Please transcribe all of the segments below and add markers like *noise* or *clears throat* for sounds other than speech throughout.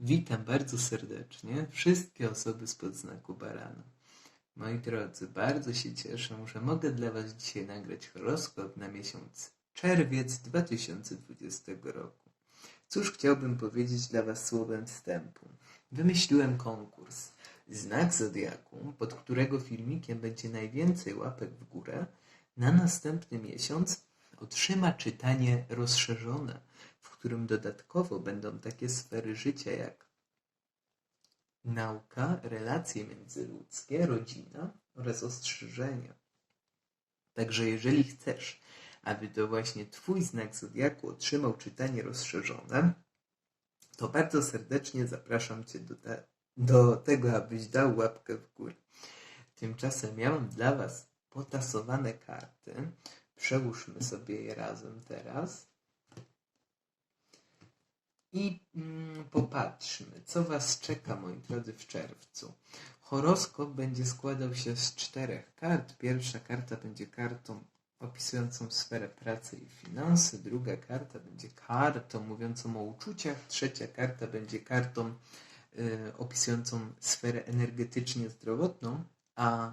Witam bardzo serdecznie wszystkie osoby spod znaku barana. Moi drodzy, bardzo się cieszę, że mogę dla Was dzisiaj nagrać horoskop na miesiąc czerwiec 2020 roku. Cóż chciałbym powiedzieć dla Was słowem wstępu? Wymyśliłem konkurs. Znak Zodiaku, pod którego filmikiem będzie najwięcej łapek w górę, na następny miesiąc otrzyma czytanie rozszerzone, w którym dodatkowo będą takie sfery życia jak nauka, relacje międzyludzkie, rodzina oraz ostrzeżenia. Także jeżeli chcesz, aby to właśnie Twój znak Zodiaku otrzymał czytanie rozszerzone, to bardzo serdecznie zapraszam Cię do, te, do tego, abyś dał łapkę w górę. Tymczasem ja mam dla Was potasowane karty. Przełóżmy sobie je razem teraz. I mm, popatrzmy, co Was czeka, moi drodzy, w czerwcu. Horoskop będzie składał się z czterech kart. Pierwsza karta będzie kartą opisującą sferę pracy i finanse, druga karta będzie kartą mówiącą o uczuciach, trzecia karta będzie kartą y, opisującą sferę energetycznie zdrowotną, a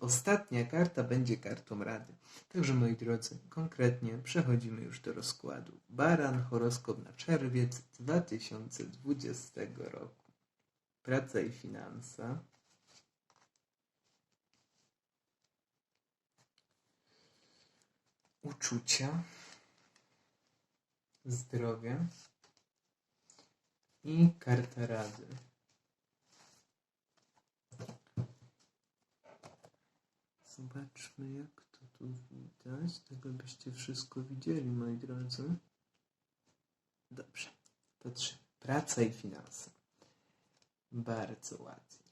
ostatnia karta będzie kartą rady. Także moi drodzy, konkretnie przechodzimy już do rozkładu. Baran, horoskop na czerwiec 2020 roku. Praca i finanse. Uczucia, zdrowie i karta rady. Zobaczmy, jak to tu widać, tak abyście wszystko widzieli, moi drodzy. Dobrze, patrzę. Praca i finanse. Bardzo ładnie.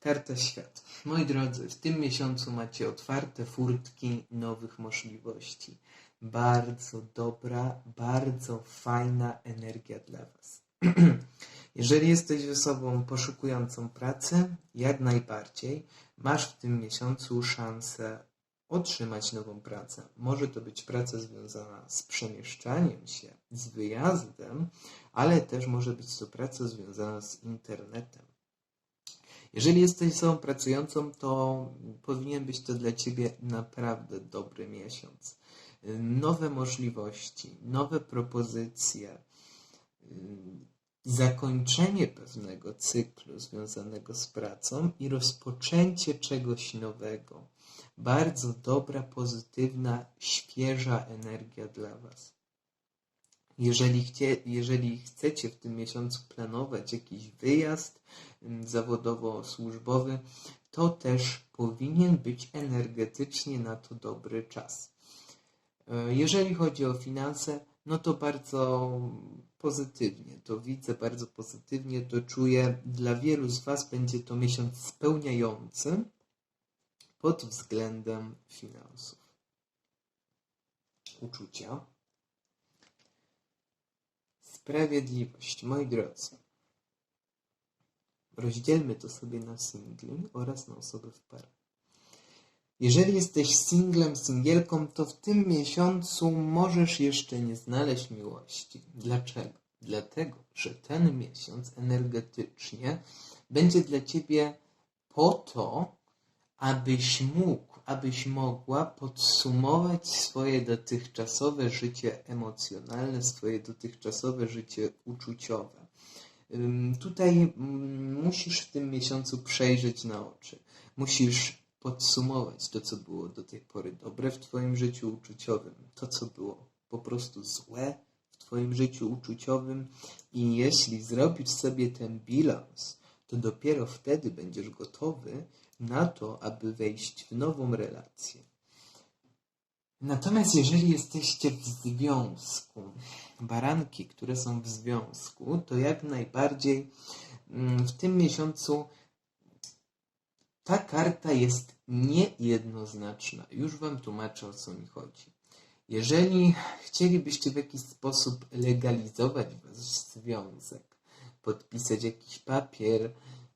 Karta świat. Moi drodzy, w tym miesiącu macie otwarte furtki nowych możliwości. Bardzo dobra, bardzo fajna energia dla Was. *clears throat* Jeżeli jesteś osobą poszukującą pracy, jak najbardziej masz w tym miesiącu szansę otrzymać nową pracę. Może to być praca związana z przemieszczaniem się, z wyjazdem, ale też może być to praca związana z internetem. Jeżeli jesteś osobą pracującą, to powinien być to dla Ciebie naprawdę dobry miesiąc. Nowe możliwości, nowe propozycje, zakończenie pewnego cyklu związanego z pracą i rozpoczęcie czegoś nowego. Bardzo dobra, pozytywna, świeża energia dla Was. Jeżeli, chcie, jeżeli chcecie w tym miesiącu planować jakiś wyjazd mm, zawodowo-służbowy, to też powinien być energetycznie na to dobry czas. E, jeżeli chodzi o finanse, no to bardzo pozytywnie. To widzę bardzo pozytywnie, to czuję. Dla wielu z Was będzie to miesiąc spełniający pod względem finansów. Uczucia. Sprawiedliwość, moi drodzy. Rozdzielmy to sobie na singli oraz na osoby w parach. Jeżeli jesteś singlem, singielką, to w tym miesiącu możesz jeszcze nie znaleźć miłości. Dlaczego? Dlatego, że ten miesiąc energetycznie będzie dla ciebie po to, abyś mógł, abyś mogła podsumować swoje dotychczasowe życie emocjonalne, swoje dotychczasowe życie uczuciowe. Tutaj musisz w tym miesiącu przejrzeć na oczy. Musisz podsumować to, co było do tej pory dobre w Twoim życiu uczuciowym, to, co było po prostu złe w Twoim życiu uczuciowym, i jeśli zrobisz sobie ten bilans, to dopiero wtedy będziesz gotowy na to, aby wejść w nową relację. Natomiast jeżeli jesteście w związku, baranki, które są w związku, to jak najbardziej mm, w tym miesiącu ta karta jest niejednoznaczna. Już Wam tłumaczę o co mi chodzi. Jeżeli chcielibyście w jakiś sposób legalizować Wasz związek, podpisać jakiś papier,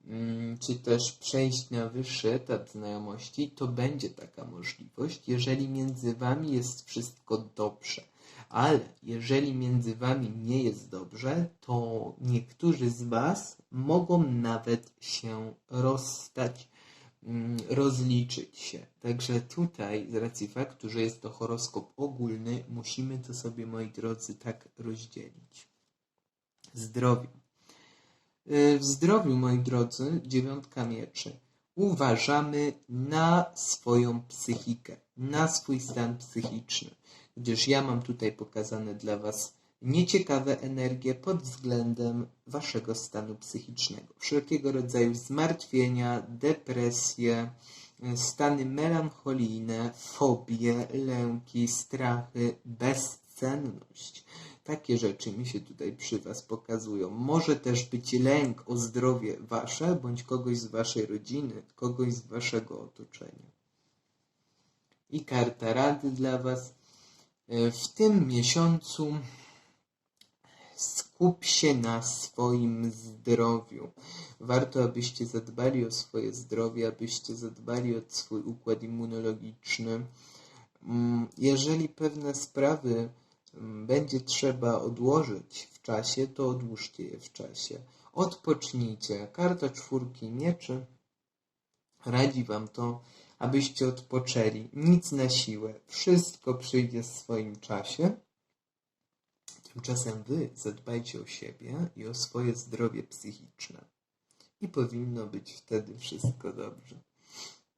mm, czy też przejść na wyższy etap znajomości, to będzie taka możliwość, jeżeli między Wami jest wszystko dobrze. Ale jeżeli między wami nie jest dobrze, to niektórzy z was mogą nawet się rozstać, rozliczyć się. Także tutaj, z racji faktu, że jest to horoskop ogólny, musimy to sobie, moi drodzy, tak rozdzielić. Zdrowie. Y, W zdrowiu, moi drodzy, dziewiątka mieczy. Uważamy na swoją psychikę, na swój stan psychiczny, gdyż ja mam tutaj pokazane dla Was nieciekawe energie pod względem Waszego stanu psychicznego. Wszelkiego rodzaju zmartwienia, depresje, y, stany melancholijne, fobie, lęki, strachy, bezcenność. Takie rzeczy mi się tutaj przy Was pokazują. Może też być lęk o zdrowie Wasze, bądź kogoś z Waszej rodziny, kogoś z Waszego otoczenia. I karta rady dla Was. E, W tym miesiącu skup się na swoim zdrowiu. Warto, abyście zadbali o swoje zdrowie, abyście zadbali o swój układ immunologiczny. Mm, Jeżeli pewne sprawy mm, będzie trzeba odłożyć w czasie, to odłóżcie je w czasie. Odpocznijcie. Karta czwórki mieczy radzi wam to, abyście odpoczęli. Nic na siłę. Wszystko przyjdzie w swoim czasie. Tymczasem wy zadbajcie o siebie i o swoje zdrowie psychiczne. I powinno być wtedy wszystko dobrze.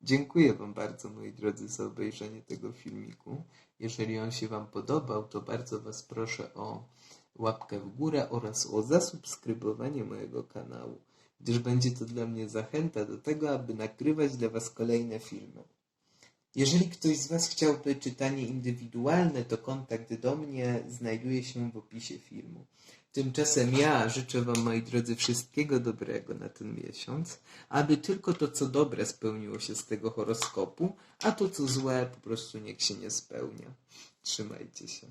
Dziękuję Wam bardzo, moi drodzy, za obejrzenie tego filmiku. Jeżeli on się Wam podobał, to bardzo Was proszę o łapkę w górę oraz o zasubskrybowanie mojego kanału, gdyż będzie to dla mnie zachęta do tego, aby nagrywać dla Was kolejne filmy. Jeżeli ktoś z Was chciałby czytanie indywidualne, to kontakt do mnie znajduje się w opisie filmu. Tymczasem ja życzę Wam, moi drodzy, wszystkiego dobrego na ten miesiąc, aby tylko to, co dobre spełniło się z tego horoskopu, a to, co złe, po prostu niech się nie spełnia. Trzymajcie się.